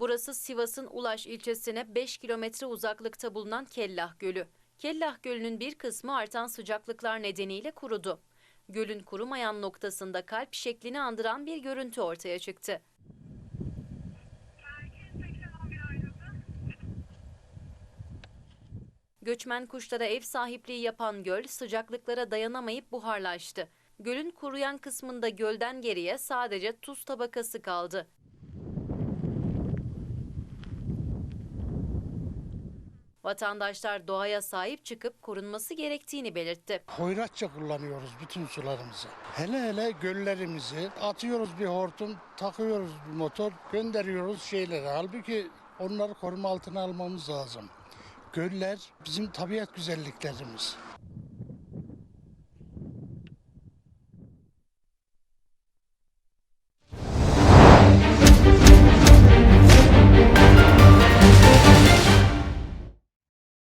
Burası Sivas'ın Ulaş ilçesine 5 kilometre uzaklıkta bulunan Kellah Gölü. Kellah Gölü'nün bir kısmı artan sıcaklıklar nedeniyle kurudu. Gölün kurumayan noktasında kalp şeklini andıran bir görüntü ortaya çıktı. Göçmen kuşlara ev sahipliği yapan göl sıcaklıklara dayanamayıp buharlaştı. Gölün kuruyan kısmında gölden geriye sadece tuz tabakası kaldı. Vatandaşlar doğaya sahip çıkıp korunması gerektiğini belirtti. Hoyratça kullanıyoruz bütün sularımızı. Hele hele göllerimizi atıyoruz bir hortum, takıyoruz bir motor, gönderiyoruz şeylere. Halbuki onları koruma altına almamız lazım. Göller bizim tabiat güzelliklerimiz.